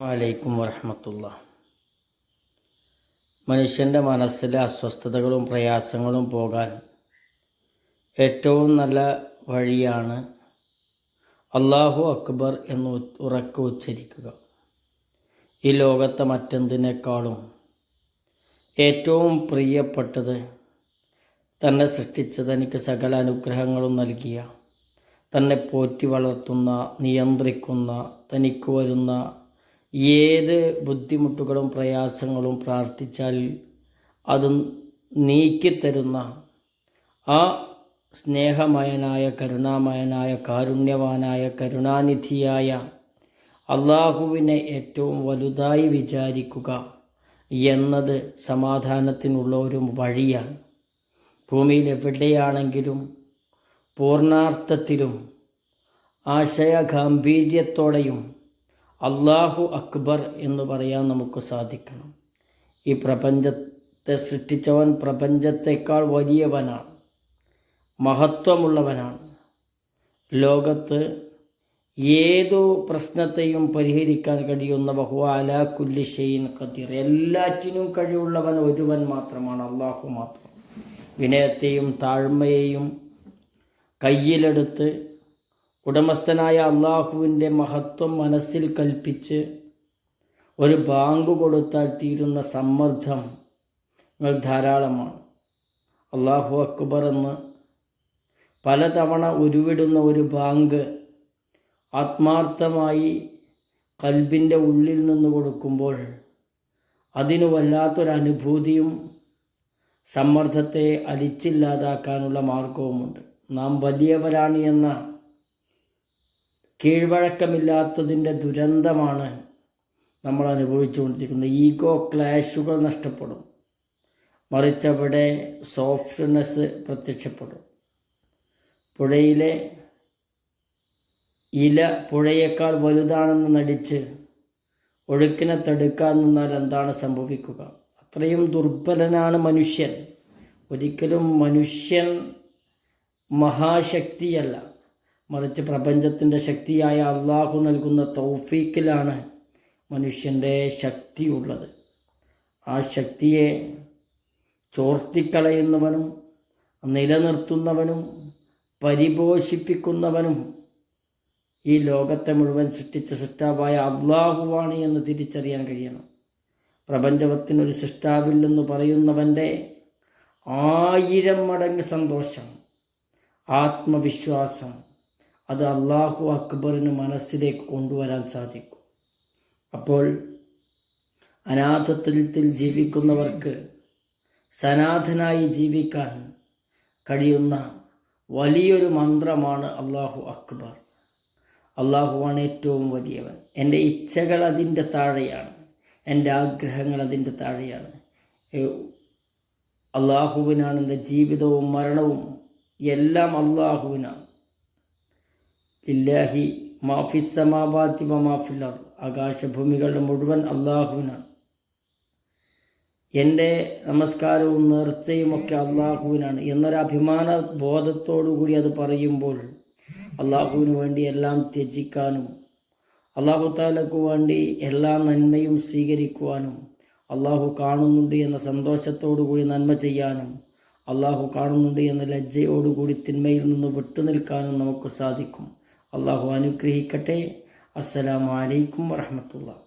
വലൈക്കും വറഹമത്തുള്ള. മനുഷ്യന്റെ മനസ്സിലെ അസ്വസ്ഥതകളും പ്രയാസങ്ങളും പോകാൻ ഏറ്റവും നല്ല വഴിയാണ് അള്ളാഹു അക്ബർ എന്ന് ഉറക്കെ ഉച്ചരിക്കുക. ഈ ലോകത്തെ മറ്റെന്തിനേക്കാളും ഏറ്റവും പ്രിയപ്പെട്ടത് തന്നെ സൃഷ്ടിച്ച തനിക്ക് സകല അനുഗ്രഹങ്ങളും നൽകിയ തന്നെ പോറ്റി വളർത്തുന്ന നിയന്ത്രിക്കുന്ന തനിക്ക് വരുന്ന ഏത് ബുദ്ധിമുട്ടുകളും പ്രയാസങ്ങളും പ്രാർത്ഥിച്ചാൽ അത് നീക്കിത്തരുന്ന ആ സ്നേഹമയനായ കരുണാമയനായ കാരുണ്യവാനായ കരുണാനിധിയായ അള്ളാഹുവിനെ ഏറ്റവും വലുതായി വിചാരിക്കുക എന്നത് സമാധാനത്തിനുള്ള ഒരു വഴിയാണ്. ഭൂമിയിൽ എവിടെയാണെങ്കിലും പൂർണാർത്ഥത്തിലും ആശയഗാംഭീര്യത്തോടെയും അള്ളാഹു അക്ബർ എന്ന് പറയാൻ നമുക്ക് സാധിക്കണം. ഈ പ്രപഞ്ചത്തെ സൃഷ്ടിച്ചവൻ പ്രപഞ്ചത്തെക്കാൾ വലിയവനാണ്. മഹത്വമുള്ളവനാണ്. ലോകത്ത് ഏതു പ്രശ്നത്തെയും പരിഹരിക്കാൻ കഴിയുന്ന ബഹു അലാ കുല്ലി ഷെയ്ൻ ഖദീർ. എല്ലാറ്റിനും കഴിവുള്ളവൻ ഒരുവൻ മാത്രമാണ് അള്ളാഹു മാത്രം. വിനയത്തെയും താഴ്മയെയും കയ്യിലെടുത്ത് ഉടമസ്ഥനായ അള്ളാഹുവിന്റെ മഹത്വം മനസ്സിൽ കൽപ്പിച്ച് ഒരു ബാങ്ക് കൊടുത്താൽ തീരുന്ന സമ്മർദ്ദം നിങ്ങൾ ധാരാളമാണ്. അള്ളാഹു അക്ബർ എന്ന് പലതവണ ഉരുവിടുന്ന ഒരു ബാങ്ക് ആത്മാർത്ഥമായി കൽബിന്റെ ഉള്ളിൽ നിന്ന് കൊടുക്കുമ്പോൾ അതിന് വല്ലാത്തൊരനുഭൂതിയും സമ്മർദ്ദത്തെ അലിച്ചില്ലാതാക്കാനുള്ള മാർഗവുമുണ്ട്. നാം വലിയവരാണ് എന്ന കീഴ്വഴക്കമില്ലാത്തതിന്റെ ദുരന്തമാണ് നമ്മൾ അനുഭവിച്ചുകൊണ്ടിരിക്കുന്നത് ഈഗോ ക്ലാഷുകൾ നഷ്ടപ്പെടും. മറിച്ചവിടെ സോഫ്റ്റ്നെസ് പ്രത്യക്ഷപ്പെടും. പുഴയിലെ ഇല പുഴയേക്കാൾ വലുതാണെന്ന് നടിച്ച് ഒഴുക്കിനെ തടുക്കാൻ നിന്നാൽ എന്താണ് സംഭവിക്കുക? അത്രയും ദുർബലനാണ് മനുഷ്യൻ. ഒരിക്കലും മനുഷ്യൻ മഹാശക്തിയല്ല. മറിച്ച് പ്രപഞ്ചത്തിന്റെ ശക്തിയായ അള്ളാഹു നൽകുന്ന തൗഫീക്കിലാണ് മനുഷ്യന്റെ ശക്തിയുള്ളത്. ആ ശക്തിയെ ചോർത്തിക്കളയുന്നവനും നിലനിർത്തുന്നവനും പരിപോഷിപ്പിക്കുന്നവനും ഈ ലോകത്തെ മുഴുവൻ സൃഷ്ടിച്ച സൃഷ്ടാവായ അള്ളാഹുവാണ് എന്ന് തിരിച്ചറിയാൻ കഴിയണം. പ്രപഞ്ചത്തിനൊരു സൃഷ്ടാവില്ലെന്ന് പറയുന്നവന്റെ ആയിരം മടങ്ങ് സന്തോഷം ആത്മവിശ്വാസം അത് അള്ളാഹു അക്ബറിന് മനസ്സിലേക്ക് കൊണ്ടുവരാൻ സാധിക്കും. അപ്പോൾ അനാഥത്വത്തിൽ ജീവിക്കുന്നവർക്ക് സനാഥനായി ജീവിക്കാൻ കഴിയുന്ന വലിയൊരു മന്ത്രമാണ് അള്ളാഹു അക്ബർ. അള്ളാഹുവാണ് ഏറ്റവും വലിയവൻ. എന്റെ ഇച്ഛകൾ അതിന്റെ താഴെയാണ്. എന്റെ ആഗ്രഹങ്ങൾ അതിന്റെ താഴെയാണ്. അള്ളാഹുവിനാണ് എന്റെ ജീവിതവും മരണവും എല്ലാം അള്ളാഹുവിനാണ് ഇല്ലാഹി മാഫിസമാവാത്തി മാഫില്ലർ ആകാശഭൂമികളുടെ മുഴുവൻ അള്ളാഹുവിനാണ്. എന്റെ നമസ്കാരവും നേർച്ചയുമൊക്കെ അള്ളാഹുവിനാണ്. എന്നൊരു അഭിമാന ബോധത്തോടു കൂടി അത് പറയുമ്പോൾ അള്ളാഹുവിന് വേണ്ടി എല്ലാം ത്യജിക്കാനും അള്ളാഹു താലക്ക് വേണ്ടി എല്ലാ നന്മയും സ്വീകരിക്കുവാനും അള്ളാഹു കാണുന്നുണ്ട് എന്ന സന്തോഷത്തോടു കൂടി നന്മ ചെയ്യാനും അള്ളാഹു കാണുന്നുണ്ട് എന്ന ലജ്ജയോടുകൂടി തിന്മയിൽ നിന്ന് വിട്ടുനിൽക്കാനും നമുക്ക് സാധിക്കും. അള്ളാഹു അനുഗ്രഹിക്കട്ടെ. അസ്സലാമു അലൈക്കും വറഹമത്തുള്ള